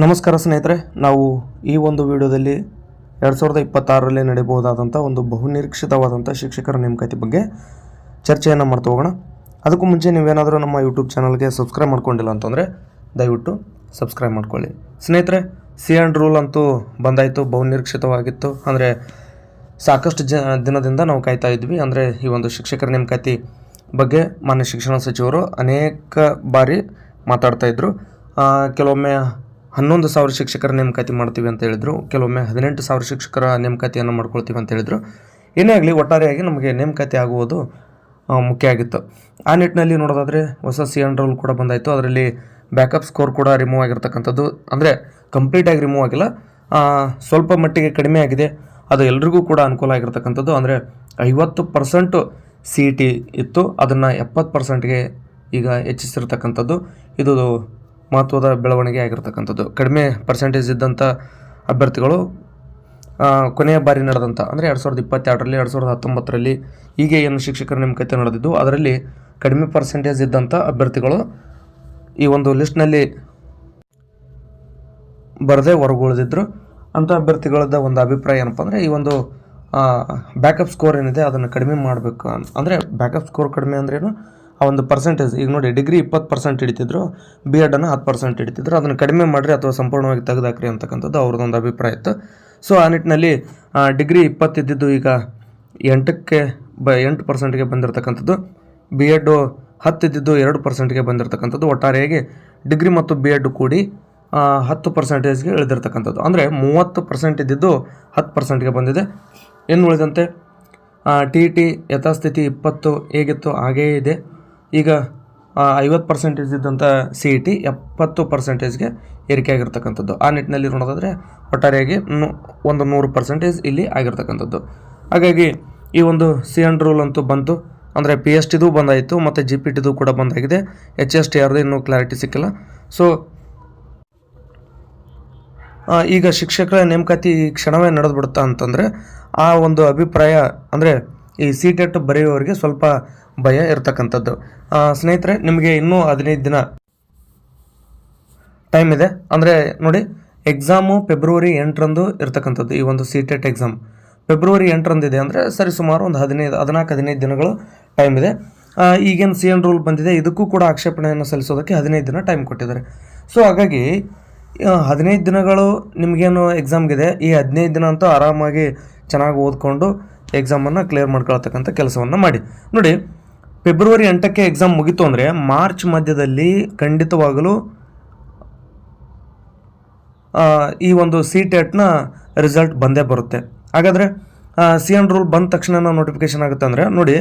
ನಮಸ್ಕಾರ ಸ್ನೇಹಿತರೆ, ನಾವು ಈ ಒಂದು ವಿಡಿಯೋದಲ್ಲಿ ಎರಡು ಸಾವಿರದ ಇಪ್ಪತ್ತಾರರಲ್ಲಿ ನಡೆಯಬಹುದಾದಂಥ ಒಂದು ಬಹುನಿರೀಕ್ಷಿತವಾದಂಥ ಶಿಕ್ಷಕರ ನೇಮಕಾತಿ ಬಗ್ಗೆ ಚರ್ಚೆಯನ್ನು ಮಾಡ್ತಾ ಹೋಗೋಣ. ಅದಕ್ಕೂ ಮುಂಚೆ ನೀವೇನಾದರೂ ನಮ್ಮ ಯೂಟ್ಯೂಬ್ ಚಾನಲ್ಗೆ ಸಬ್ಸ್ಕ್ರೈಬ್ ಮಾಡ್ಕೊಂಡಿಲ್ಲ ಅಂತಂದರೆ ದಯವಿಟ್ಟು ಸಬ್ಸ್ಕ್ರೈಬ್ ಮಾಡ್ಕೊಳ್ಳಿ. ಸ್ನೇಹಿತರೆ ಸಿ ಆ್ಯಂಡ್ ರೂಲ್ ಅಂತೂ ಬಂದಾಯಿತು, ಬಹುನಿರೀಕ್ಷಿತವಾಗಿತ್ತು. ಅಂದರೆ ಸಾಕಷ್ಟು ಜ, ದಿನದಿಂದ ನಾವು ಕಾಯ್ತಾ ಇದ್ವಿ. ಅಂದರೆ ಈ ಒಂದು ಶಿಕ್ಷಕರ ನೇಮಕಾತಿ ಬಗ್ಗೆ ಮಾನ್ಯ ಶಿಕ್ಷಣ ಸಚಿವರು ಅನೇಕ ಬಾರಿ ಮಾತಾಡ್ತಾ ಇದ್ರು. ಕೆಲವೊಮ್ಮೆ ಹನ್ನೊಂದು ಸಾವಿರ ಶಿಕ್ಷಕರ ನೇಮಕಾತಿ ಮಾಡ್ತೀವಿ ಅಂತ ಹೇಳಿದರು. ಕೆಲವೊಮ್ಮೆ ಹದಿನೆಂಟು ಸಾವಿರ ಶಿಕ್ಷಕರ ನೇಮಕಾತಿಯನ್ನು ಮಾಡ್ಕೊಳ್ತೀವಿ ಅಂತ ಹೇಳಿದರು. ಏನೇ ಆಗಲಿ ಒಟ್ಟಾರೆಯಾಗಿ ನಮಗೆ ನೇಮಕಾತಿ ಆಗುವುದು ಮುಖ್ಯ ಆಗಿತ್ತು. ಆ ನಿಟ್ಟಿನಲ್ಲಿ ನೋಡೋದಾದರೆ ಹೊಸ ಸಿ ಎನ್ ರೋಲ್ ಕೂಡ ಬಂದಾಯಿತು. ಅದರಲ್ಲಿ ಬ್ಯಾಕಪ್ ಸ್ಕೋರ್ ಕೂಡ ರಿಮೂವ್ ಆಗಿರ್ತಕ್ಕಂಥದ್ದು. ಅಂದರೆ ಕಂಪ್ಲೀಟಾಗಿ ರಿಮೂವ್ ಆಗಿಲ್ಲ. ಸ್ವಲ್ಪ ಮಟ್ಟಿಗೆ ಕಡಿಮೆ ಆಗಿದೆ. ಅದು ಎಲ್ರಿಗೂ ಕೂಡ ಅನುಕೂಲ ಆಗಿರ್ತಕ್ಕಂಥದ್ದು. ಅಂದರೆ ಐವತ್ತು ಪರ್ಸೆಂಟು ಸಿ ಇ ಟಿ ಇತ್ತು. ಅದನ್ನು ಎಪ್ಪತ್ತು ಪರ್ಸೆಂಟ್ಗೆ ಈಗ ಹೆಚ್ಚಿಸಿರ್ತಕ್ಕಂಥದ್ದು. ಇದು ಮಹತ್ವದ ಬೆಳವಣಿಗೆ ಆಗಿರ್ತಕ್ಕಂಥದ್ದು. ಕಡಿಮೆ ಪರ್ಸೆಂಟೇಜ್ ಇದ್ದಂಥ ಅಭ್ಯರ್ಥಿಗಳು ಕೊನೆಯ ಬಾರಿ ನಡೆದಂಥ, ಅಂದರೆ ಎರಡು ಸಾವಿರದ ಇಪ್ಪತ್ತೆರಡರಲ್ಲಿ, ಎರಡು ಸಾವಿರದ ಹತ್ತೊಂಬತ್ತರಲ್ಲಿ ಹೀಗೆ ಏನು ಶಿಕ್ಷಕರ ನೇಮಕತೆ ನಡೆದಿದ್ದು, ಅದರಲ್ಲಿ ಕಡಿಮೆ ಪರ್ಸೆಂಟೇಜ್ ಇದ್ದಂಥ ಅಭ್ಯರ್ಥಿಗಳು ಈ ಒಂದು ಲಿಸ್ಟ್ನಲ್ಲಿ ಬರದೇ ಹೊರಗುಳಿದಿದ್ದರು ಅಂಥ ಅಭ್ಯರ್ಥಿಗಳದ ಒಂದು ಅಭಿಪ್ರಾಯ ಏನಪ್ಪ ಅಂದರೆ, ಈ ಒಂದು ಬ್ಯಾಕಪ್ ಸ್ಕೋರ್ ಏನಿದೆ ಅದನ್ನು ಕಡಿಮೆ ಮಾಡಬೇಕು ಅಂದರೆ ಬ್ಯಾಕಪ್ ಸ್ಕೋರ್ ಕಡಿಮೆ ಅಂದ್ರೇನು ಆ ಒಂದು ಪರ್ಸೆಂಟೇಜ್ ಈಗ ನೋಡಿ ಡಿಗ್ರಿ ಇಪ್ಪತ್ತು ಪರ್ಸೆಂಟ್ ಹಿಡಿತಿದ್ರು ಬಿ ಎಡನ್ನು ಹತ್ತು ಪರ್ಸೆಂಟ್ ಹಿಡಿತಿದ್ರು. ಅದನ್ನು ಕಡಿಮೆ ಮಾಡಿರಿ ಅಥವಾ ಸಂಪೂರ್ಣವಾಗಿ ತೆಗೆದಾಕ್ರಿ ಅಂತಕ್ಕಂಥದ್ದು ಅವ್ರದ್ದೊಂದು ಅಭಿಪ್ರಾಯ ಇತ್ತು. ಸೊ ಆ ನಿಟ್ಟಿನಲ್ಲಿ ಡಿಗ್ರಿ ಇಪ್ಪತ್ತಿದ್ದು ಈಗ ಎಂಟಕ್ಕೆ ಬ, ಎಂಟು ಪರ್ಸೆಂಟ್ಗೆ ಬಂದಿರತಕ್ಕಂಥದ್ದು. ಬಿ ಎಡ್ಡು ಹತ್ತಿದ್ದು ಎರಡು ಪರ್ಸೆಂಟ್ಗೆ ಬಂದಿರತಕ್ಕಂಥದ್ದು. ಒಟ್ಟಾರೆಯಾಗಿ ಡಿಗ್ರಿ ಮತ್ತು ಬಿ ಎಡ್ ಕೂಡಿ ಹತ್ತು ಪರ್ಸೆಂಟೇಜ್ಗೆ ಇಳಿದಿರ್ತಕ್ಕಂಥದ್ದು. ಅಂದರೆ ಮೂವತ್ತು ಪರ್ಸೆಂಟ್ ಇದ್ದಿದ್ದು ಹತ್ತು ಪರ್ಸೆಂಟ್ಗೆ ಬಂದಿದೆ. ಇನ್ನು ಉಳಿದಂತೆ ಟಿ ಟಿ ಯಥಾಸ್ಥಿತಿ ಇಪ್ಪತ್ತು ಹೇಗಿತ್ತು ಹಾಗೇ ಇದೆ. ಈಗ ಐವತ್ತು ಪರ್ಸೆಂಟೇಜ್ ಇದ್ದಂಥ ಸಿ ಇ ಟಿ ಎಪ್ಪತ್ತು ಪರ್ಸೆಂಟೇಜ್ಗೆ ಏರಿಕೆ ಆಗಿರ್ತಕ್ಕಂಥದ್ದು ಆ ನಿಟ್ಟಿನಲ್ಲಿ ನೋಡೋದಾದರೆ ಒಟ್ಟಾರೆಯಾಗಿ ಒಂದು ನೂರು ಪರ್ಸೆಂಟೇಜ್ ಇಲ್ಲಿ ಆಗಿರ್ತಕ್ಕಂಥದ್ದು. ಹಾಗಾಗಿ ಈ ಒಂದು ಸಿ ಎನ್ ರೂಲ್ ಅಂತೂ ಬಂತು. ಅಂದರೆ ಪಿ ಎಚ್ ಟಿದು ಬಂದಾಯಿತು, ಮತ್ತು ಜಿ ಪಿ ಟಿದು ಕೂಡ ಬಂದಾಗಿದೆ. ಎಚ್ ಎಸ್ ಟಿ ಆರ್ದು ಇನ್ನೂ ಕ್ಲಾರಿಟಿ ಸಿಕ್ಕಿಲ್ಲ. ಸೊ ಈಗ ಶಿಕ್ಷಕರ ನೇಮಕಾತಿ ಕ್ಷಣವೇ ನಡೆದು ಬಿಡುತ್ತಾ ಅಂತಂದರೆ, ಆ ಒಂದು ಅಭಿಪ್ರಾಯ, ಅಂದರೆ ಈ ಸಿ ಟೆಟ್ ಬರೆಯುವವರಿಗೆ ಸ್ವಲ್ಪ ಭಯ ಇರತಕ್ಕಂಥದ್ದು. ಸ್ನೇಹಿತರೆ, ನಿಮಗೆ ಇನ್ನೂ ಹದಿನೈದು ದಿನ ಟೈಮ್ ಇದೆ. ಅಂದರೆ ನೋಡಿ ಎಕ್ಸಾಮು ಫೆಬ್ರವರಿ ಎಂಟರಂದು ಇರತಕ್ಕಂಥದ್ದು ಈ ಒಂದು ಸಿ ಟೆಟ್ ಎಕ್ಸಾಮ್ ಫೆಬ್ರವರಿ ಎಂಟರಂದು ಇದೆ ಅಂದರೆ ಸರಿ ಸುಮಾರು ಒಂದು ಹದಿನೈದು, ಹದಿನಾಲ್ಕು, ಹದಿನೈದು ದಿನಗಳು ಟೈಮ್ ಇದೆ. ಈಗೇನು ಸಿ ಎನ್ ರೂಲ್ ಬಂದಿದೆ, ಇದಕ್ಕೂ ಕೂಡ ಆಕ್ಷೇಪಣೆಯನ್ನು ಸಲ್ಲಿಸೋದಕ್ಕೆ ಹದಿನೈದು ದಿನ ಟೈಮ್ ಕೊಟ್ಟಿದ್ದಾರೆ. ಸೊ ಹಾಗಾಗಿ ಹದಿನೈದು ದಿನಗಳು ನಿಮಗೇನು ಎಕ್ಸಾಮ್ಗಿದೆ ಈ ಹದಿನೈದು ದಿನ ಅಂತೂ ಆರಾಮಾಗಿ ಚೆನ್ನಾಗಿ ಓದ್ಕೊಂಡು ಎಕ್ಸಾಮನ್ನು ಕ್ಲಿಯರ್ ಮಾಡ್ಕೊಳ್ತಕ್ಕಂಥ ಕೆಲಸವನ್ನು ಮಾಡಿ. ನೋಡಿ ಫೆಬ್ರವರಿ ಎಂಟಕ್ಕೆ ಎಕ್ಸಾಮ್ ಮುಗಿತು ಅಂದರೆ ಮಾರ್ಚ್ ಮಧ್ಯದಲ್ಲಿ ಖಂಡಿತವಾಗಲೂ ಈ ಒಂದು ಸಿ ಟೆಟ್ನ ರಿಸಲ್ಟ್ ಬಂದೇ ಬರುತ್ತೆ. ಹಾಗಾದರೆ ಸಿ ಎನ್ ರೂಲ್ ಬಂದ ತಕ್ಷಣ ನೋಟಿಫಿಕೇಶನ್ ಆಗುತ್ತೆ ಅಂದರೆ, ನೋಡಿ,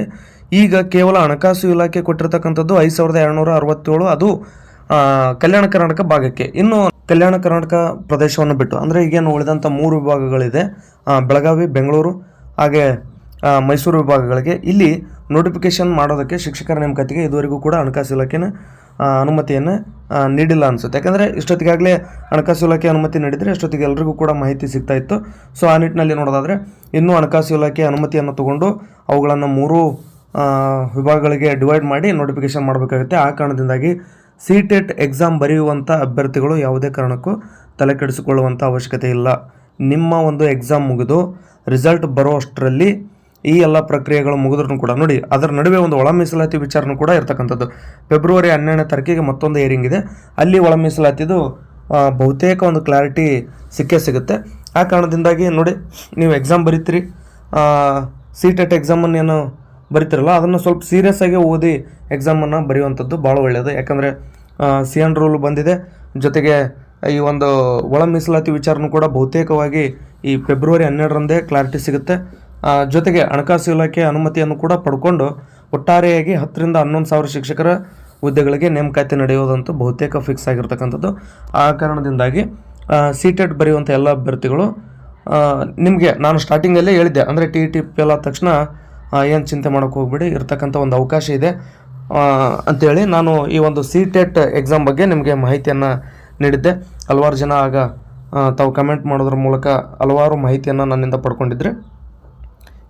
ಈಗ ಕೇವಲ ಹಣಕಾಸು ಇಲಾಖೆ ಕೊಟ್ಟಿರ್ತಕ್ಕಂಥದ್ದು ಐದು ಸಾವಿರದ ಎರಡುನೂರ ಅರವತ್ತೇಳು, ಅದು ಕಲ್ಯಾಣ ಕರ್ನಾಟಕ ಭಾಗಕ್ಕೆ. ಇನ್ನು ಕಲ್ಯಾಣ ಕರ್ನಾಟಕ ಪ್ರದೇಶವನ್ನು ಬಿಟ್ಟು, ಅಂದರೆ ಈಗೇನು ಉಳಿದಂಥ ಮೂರು ವಿಭಾಗಗಳಿದೆ ಬೆಳಗಾವಿ, ಬೆಂಗಳೂರು, ಹಾಗೆ ಮೈಸೂರು ವಿಭಾಗಗಳಿಗೆ ಇಲ್ಲಿ ನೋಟಿಫಿಕೇಶನ್ ಮಾಡೋದಕ್ಕೆ ಶಿಕ್ಷಕರ ನೇಮಕಾತಿಗೆ ಇದುವರೆಗೂ ಕೂಡ ಹಣಕಾಸು ಇಲಾಖೆನ ಅನುಮತಿಯನ್ನು ನೀಡಿಲ್ಲ ಅನಿಸುತ್ತೆ. ಯಾಕಂದರೆ ಇಷ್ಟೊತ್ತಿಗಾಗಲೇ ಹಣಕಾಸು ಇಲಾಖೆ ಅನುಮತಿ ನೀಡಿದರೆ ಇಷ್ಟೊತ್ತಿಗೆ ಎಲ್ರಿಗೂ ಕೂಡ ಮಾಹಿತಿ ಸಿಗ್ತಾ ಇತ್ತು. ಸೊ ಆ ನಿಟ್ಟಿನಲ್ಲಿ ನೋಡೋದಾದರೆ ಇನ್ನೂ ಹಣಕಾಸು ಇಲಾಖೆ ಅನುಮತಿಯನ್ನು ತಗೊಂಡು ಅವುಗಳನ್ನು ಮೂರು ವಿಭಾಗಗಳಿಗೆ ಡಿವೈಡ್ ಮಾಡಿ ನೋಟಿಫಿಕೇಶನ್ ಮಾಡಬೇಕಾಗುತ್ತೆ. ಆ ಕಾರಣದಿಂದಾಗಿ ಸಿ ಟೆಟ್ ಎಕ್ಸಾಮ್ ಬರೆಯುವಂಥ ಅಭ್ಯರ್ಥಿಗಳು ಯಾವುದೇ ಕಾರಣಕ್ಕೂ ತಲೆ ಕೆಡಿಸಿಕೊಳ್ಳುವಂಥ ಅವಶ್ಯಕತೆ ಇಲ್ಲ. ನಿಮ್ಮ ಒಂದು ಎಕ್ಸಾಮ್ ಮುಗಿದು ರಿಸಲ್ಟ್ ಬರೋ ಅಷ್ಟರಲ್ಲಿ ಈ ಎಲ್ಲ ಪ್ರಕ್ರಿಯೆಗಳು ಮುಗಿದ್ರೂ ಕೂಡ ನೋಡಿ, ಅದರ ನಡುವೆ ಒಂದು ಒಳ ಮೀಸಲಾತಿ ವಿಚಾರನೂ ಕೂಡ ಇರ್ತಕ್ಕಂಥದ್ದು. ಫೆಬ್ರವರಿ ಹನ್ನೆರಡನೇ ತಾರೀಕಿಗೆ ಮತ್ತೊಂದು ಏರಿಂಗ್ ಇದೆ. ಅಲ್ಲಿ ಒಳ ಮೀಸಲಾತಿದು ಬಹುತೇಕ ಒಂದು ಕ್ಲಾರಿಟಿ ಸಿಕ್ಕೇ ಸಿಗುತ್ತೆ. ಆ ಕಾರಣದಿಂದಾಗಿ ನೋಡಿ, ನೀವು ಎಕ್ಸಾಮ್ ಬರೀತೀರಿ ಸಿ ಟೆಟ್ ಎಕ್ಸಾಮನ್ನು ಏನು ಬರಿತಿರಲ್ಲ, ಅದನ್ನು ಸ್ವಲ್ಪ ಸೀರಿಯಸ್ ಆಗಿ ಓದಿ ಎಕ್ಸಾಮನ್ನು ಬರೆಯುವಂಥದ್ದು ಭಾಳ ಒಳ್ಳೆಯದು ಯಾಕಂದರೆ ಸಿ ಎನ್ ರೂಲ್ ಬಂದಿದೆ. ಜೊತೆಗೆ ಈ ಒಂದು ಒಳ ಮೀಸಲಾತಿ ವಿಚಾರನೂ ಕೂಡ ಬಹುತೇಕವಾಗಿ ಈ ಫೆಬ್ರವರಿ ಹನ್ನೆರಡರಂದೇ ಕ್ಲಾರಿಟಿ ಸಿಗುತ್ತೆ. ಜೊತೆಗೆ ಹಣಕಾಸು ಇಲಾಖೆ ಅನುಮತಿಯನ್ನು ಕೂಡ ಪಡ್ಕೊಂಡು ಒಟ್ಟಾರೆಯಾಗಿ ಹತ್ತರಿಂದ ಹನ್ನೊಂದು ಸಾವಿರ ಶಿಕ್ಷಕರ ಹುದ್ದೆಗಳಿಗೆ ನೇಮಕಾತಿ ನಡೆಯುವುದಂತೂ ಬಹುತೇಕ ಫಿಕ್ಸ್ ಆಗಿರ್ತಕ್ಕಂಥದ್ದು. ಆ ಕಾರಣದಿಂದಾಗಿ ಸಿ ಟೆಟ್ ಬರೆಯುವಂಥ ಎಲ್ಲ ಅಭ್ಯರ್ಥಿಗಳು ನಿಮಗೆ ನಾನು ಸ್ಟಾರ್ಟಿಂಗಲ್ಲೇ ಹೇಳಿದ್ದೆ, ಅಂದರೆ ಟಿ ಟಿ ಪಿ ಆದ ತಕ್ಷಣ ಏನು ಚಿಂತೆ ಮಾಡೋಕ್ಕೆ ಹೋಗ್ಬೇಡಿ, ಇರ್ತಕ್ಕಂಥ ಒಂದು ಅವಕಾಶ ಇದೆ. ಅಂಥೇಳಿ ನಾನು ಈ ಒಂದು ಸಿ ಟೆಟ್ ಎಕ್ಸಾಮ್ ಬಗ್ಗೆ ನಿಮಗೆ ಮಾಹಿತಿಯನ್ನು ನೀಡಿದ್ದೆ. ಹಲವಾರು ಜನ ಆಗ ತಾವು ಕಮೆಂಟ್ ಮಾಡೋದ್ರ ಮೂಲಕ ಹಲವಾರು ಮಾಹಿತಿಯನ್ನು ನನ್ನಿಂದ ಪಡ್ಕೊಂಡಿದ್ರೆ.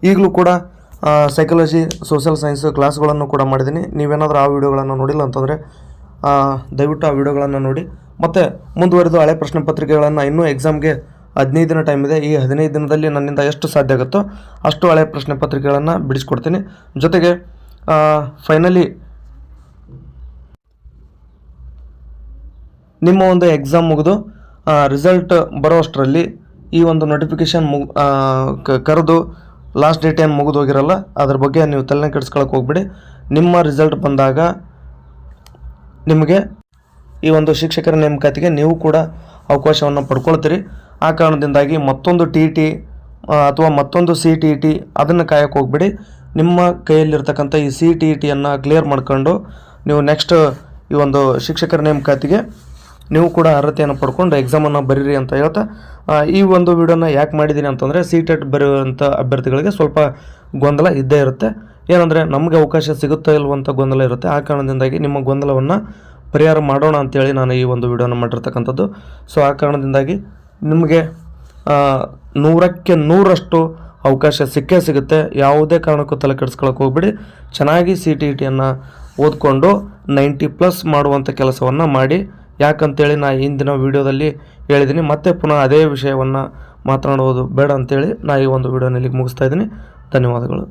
ಈಗಲೂ ಕೂಡ ಸೈಕಾಲಜಿ ಸೋಷಿಯಲ್ ಸೈನ್ಸ್ ಕ್ಲಾಸ್ಗಳನ್ನು ಕೂಡ ಮಾಡಿದ್ದೀನಿ. ನೀವೇನಾದರೂ ಆ ವಿಡಿಯೋಗಳನ್ನು ನೋಡಿಲ್ಲ ಅಂತಂದರೆ ದಯವಿಟ್ಟು ಆ ವಿಡಿಯೋಗಳನ್ನು ನೋಡಿ. ಮತ್ತು ಮುಂದುವರೆದು ಹಳೆ ಪ್ರಶ್ನೆ ಪತ್ರಿಕೆಗಳನ್ನು ಇನ್ನೂ ಎಕ್ಸಾಮ್ಗೆ ಹದಿನೈದು ದಿನ ಟೈಮ್ ಇದೆ. ಈ ಹದಿನೈದು ದಿನದಲ್ಲಿ ನನ್ನಿಂದ ಎಷ್ಟು ಸಾಧ್ಯ ಆಗುತ್ತೋ ಅಷ್ಟು ಹಳೆ ಪ್ರಶ್ನೆ ಪತ್ರಿಕೆಗಳನ್ನು ಬಿಡಿಸ್ಕೊಡ್ತೀನಿ. ಜೊತೆಗೆ ಫೈನಲಿ ನಿಮ್ಮ ಒಂದು ಎಕ್ಸಾಮ್ ಮುಗಿದು ರಿಸಲ್ಟ್ ಬರೋಷ್ಟರಲ್ಲಿ ಈ ಒಂದು ನೋಟಿಫಿಕೇಷನ್ ಮುಗ್ ಕರೆದು ಲಾಸ್ಟ್ ಡೇಟ್ ಏನು ಮುಗಿದು ಹೋಗಿರಲ್ಲ, ಅದ್ರ ಬಗ್ಗೆ ನೀವು ತಲೆನ ಕೆಡಿಸ್ಕೊಳಕ್ಕೆ ಹೋಗ್ಬಿಡಿ. ನಿಮ್ಮ ರಿಸಲ್ಟ್ ಬಂದಾಗ ನಿಮಗೆ ಈ ಒಂದು ಶಿಕ್ಷಕರ ನೇಮಕಾತಿಗೆ ನೀವು ಕೂಡ ಅವಕಾಶವನ್ನು ಪಡ್ಕೊಳ್ತೀರಿ. ಆ ಕಾರಣದಿಂದಾಗಿ ಮತ್ತೊಂದು ಟಿ ಟಿ ಅಥವಾ ಮತ್ತೊಂದು ಸಿ ಟಿ ಟಿ ಅದನ್ನು ಕಾಯಕ್ಕೆ ಹೋಗ್ಬಿಡಿ. ನಿಮ್ಮ ಕೈಯಲ್ಲಿರ್ತಕ್ಕಂಥ ಈ ಸಿ ಟಿ ಟಿಯನ್ನು ಕ್ಲಿಯರ್ ಮಾಡ್ಕೊಂಡು ನೀವು ನೆಕ್ಸ್ಟ್ ಈ ಒಂದು ಶಿಕ್ಷಕರ ನೇಮಕಾತಿಗೆ ನೀವು ಕೂಡ ಅರ್ಹತೆಯನ್ನು ಪಡ್ಕೊಂಡು ಎಕ್ಸಾಮನ್ನು ಬರೀರಿ ಅಂತ ಹೇಳ್ತಾ ಈ ಒಂದು ವಿಡಿಯೋನ ಯಾಕೆ ಮಾಡಿದ್ದೀನಿ ಅಂತಂದರೆ ಸಿ ಟೆಟ್ ಬರೆಯುವಂಥ ಅಭ್ಯರ್ಥಿಗಳಿಗೆ ಸ್ವಲ್ಪ ಗೊಂದಲ ಇದ್ದೇ ಇರುತ್ತೆ. ಏನಂದರೆ ನಮಗೆ ಅವಕಾಶ ಸಿಗುತ್ತಾ ಇಲ್ವಂಥ ಗೊಂದಲ ಇರುತ್ತೆ. ಆ ಕಾರಣದಿಂದಾಗಿ ನಿಮ್ಮ ಗೊಂದಲವನ್ನು ಪರಿಹಾರ ಮಾಡೋಣ ಅಂತೇಳಿ ನಾನು ಈ ಒಂದು ವಿಡಿಯೋನ ಮಾಡಿರ್ತಕ್ಕಂಥದ್ದು. ಸೊ ಆ ಕಾರಣದಿಂದಾಗಿ ನಿಮಗೆ ನೂರಕ್ಕೆ ನೂರಷ್ಟು ಅವಕಾಶ ಸಿಕ್ಕೇ ಸಿಗುತ್ತೆ. ಯಾವುದೇ ಕಾರಣಕ್ಕೂ ತಲೆ ಕೆಡಿಸ್ಕೊಳಕ್ಕೆ ಹೋಗ್ಬಿಡಿ. ಚೆನ್ನಾಗಿ ಸಿ ಟಿ ಟಿಯನ್ನು ಓದ್ಕೊಂಡು, ನೈಂಟಿ ಪ್ಲಸ್ ಮಾಡುವಂಥ ಕೆಲಸವನ್ನು ಮಾಡಿ ಯಾಕಂತೇಳಿ ನಾ ಹಿಂದಿನ ವೀಡಿಯೋದಲ್ಲಿ ಹೇಳಿದ್ದೀನಿ ಮತ್ತೆ ಪುನಃ ಅದೇ ವಿಷಯವನ್ನು ಮಾತನಾಡುವುದು ಬೇಡ ಅಂತೇಳಿ ನಾ ಈ ಒಂದು ವಿಡಿಯೋನಲ್ಲಿ ಮುಗಿಸ್ತಾ ಇದ್ದೀನಿ. ಧನ್ಯವಾದಗಳು.